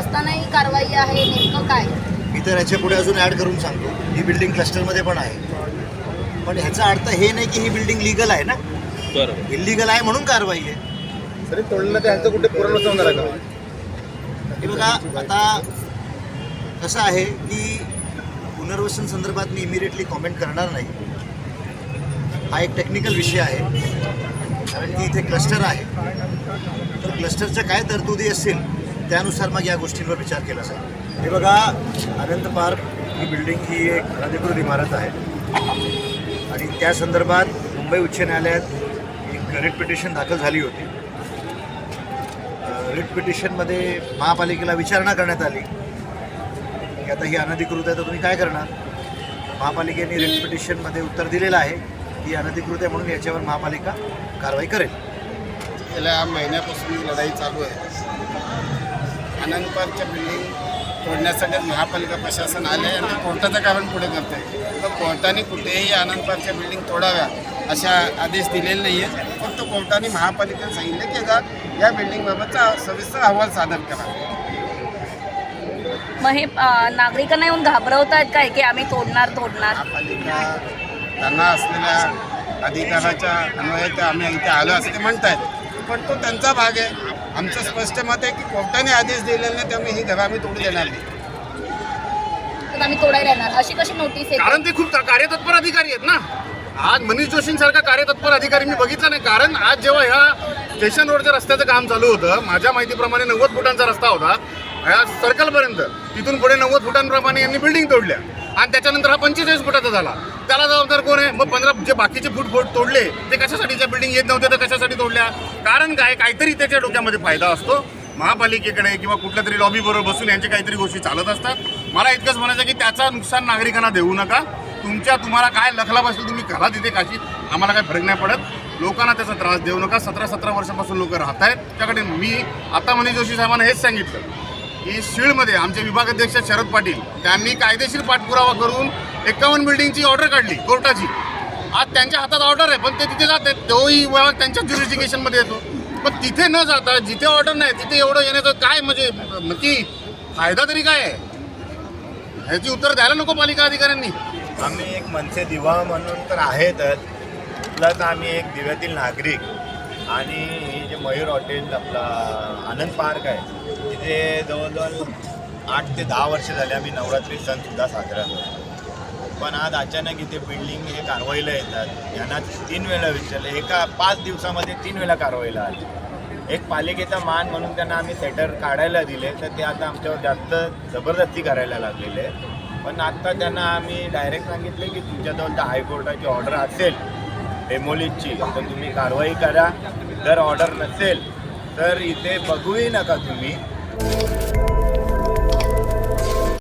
आहे नेमकं काय? मी तर याच्यापुढे अजून ॲड करून सांगतो. ही बिल्डिंग क्लस्टरमध्ये पण आहे. पण ह्याचा अर्थ हे नाही की ही बिल्डिंग लिगल आहे ना? बरोबर. इलिगल आहे म्हणून कारवाई आहे. तरी तोडलं तर ह्यांचं कुठे पुनर्वसन होणार आहे का? हे बघा आता कसं आहे की पुनर्वसन संदर्भात मी इमिडिएटली कॉमेंट करणार नाही. हा एक टेक्निकल विषय आहे. कारण की इथे क्लस्टर आहे. तर क्लस्टरच्या काय तरतुदी असतील त्यानुसार मग या गोष्टींवर विचार केला जाईल. हे बघा अनंत पार्क ही बिल्डिंग ही एक अनधिकृत इमारत आहे. आणि त्या संदर्भात मुंबई उच्च न्यायालयात एक रिट पिटिशन दाखल झाली होती. रिट पिटिशनमध्ये महापालिकेला विचारणा करण्यात आली. की आता ही अनधिकृत आहे तर तुम्ही काय करणार? महापालिकेने रिट पिटिशनमध्ये उत्तर दिलेलं आहे की अनधिकृत आहे म्हणून याच्यावर महापालिका कारवाई करेल. गेल्या महिन्यापासून लढाई चालू आहे. आनंद पार्कच्या बिल्डिंग तोडण्यासाठी महापालिका प्रशासन आले आणि कोर्टाचं कारण पुढे करते तर कोर्टाने कुठेही आनंद पार्कच्या बिल्डिंग तोडाव्या अशा आदेश दिलेले नाही आहेत फक्त कोर्टाने महापालिकेला सांगितले की आता या बिल्डिंगबाबतचा सविस्तर अहवाल सादर करा. मग हे नागरिकांना येऊन घाबरवत आहेत काय की आम्ही तोडणार तोडणार? महापालिका त्यांना असलेल्या अधिकाराच्या अन्वये ते आम्ही इथे आलो असं ते म्हणतायत. पण तो त्यांचा भाग आहे. आमचं स्पष्ट मत आहे की कोर्टाने आदेश दिलेले नाही त्यामुळे ही घरं आम्ही तोडू देणार नाही. तर आम्ही तोडायला येणार. अशी कशी नोटीस आहे कारण ते खूप कार्यतत्पर अधिकारी आहेत ना. आज मनीष जोशींसारखा कार्यतत्पर अधिकारी मी बघितला नाही. कारण आज जेव्हा ह्या स्टेशन रोडच्या रस्त्याचं काम चालू होतं माझ्या माहितीप्रमाणे नव्वद फुटांचा रस्ता होता. ह्या सर्कलपर्यंत तिथून पुढे नव्वद फुटांप्रमाणे यांनी बिल्डिंग तोडल्या. आणि त्याच्यानंतर हा पंचेचाळीस फुटाचा झाला. त्याला जबाबदार कोण आहे? मग पंधरा जे बाकीचे फूट फोट तोडले ते कशासाठी ज्या बिल्डिंग येत नव्हते तर कशासाठी तोडल्या? कारण काय? काहीतरी त्याच्या डोक्यामध्ये फायदा असतो. महापालिकेकडे किंवा कुठल्या तरी लॉबीबरोबर बसून यांच्या काहीतरी गोष्टी चालत असतात. मला इतकंच म्हणायचं की त्याचा नुकसान नागरिकांना देऊ नका. तुमच्या तुम्हाला काय लखला बसेल तुम्ही करा तिथे काशी आम्हाला काय फरक नाही पडत. लोकांना त्याचा त्रास देऊ नका. सतरा सतरा वर्षापासून लोक राहत आहेत. त्याकडे मी आता मनीष जोशी साहेबांना हेच सांगितलं की शीळमध्ये आमचे विभागाध्यक्ष शरद पाटील त्यांनी कायदेशीर पाठपुरावा करून एकावन्न बिल्डिंगची ऑर्डर काढली कोर्टाची. आज त्यांच्या हातात ऑर्डर आहे पण ते तिथे जात आहेत. तोही विभाग त्यांच्या ज्युरिस्टिकेशनमध्ये येतो. पण तिथे न जाता जिथे ऑर्डर नाही तिथे एवढं येण्याचं काय म्हणजे नक्की फायदा तरी काय आहे? ह्याची उत्तर द्यायला नको पालिका अधिकाऱ्यांनी. आम्ही एक मनसे दिवा म्हणून तर आहेतच प्लस आम्ही एक दिव्यातील नागरिक. आणि हे जे मयूर हॉटेल आपला आनंद पार्क आहे तिथे जवळजवळ आठ ते दहा वर्ष झाले आम्ही नवरात्री सणसुद्धा साजरा करतो. पण आज अचानक इथे बिल्डिंग हे कारवाईला येतात. यांना तीन वेळा विचारलं. एका पाच दिवसामध्ये तीन वेळा कारवाईला आले. एक पालिकेचा मान म्हणून त्यांना आम्ही सेटर काढायला दिले. तर ते आता आमच्यावर जास्त जबरदस्ती करायला लागलेले पण आत्ता त्यांना आम्ही डायरेक्ट सांगितले की तुमच्याजवळ त्या हायकोर्टाची ऑर्डर असेल डेमोलिशची तर तुम्ही कारवाई करा. जर ऑर्डर नसेल तर इथे बघूही नका तुम्ही.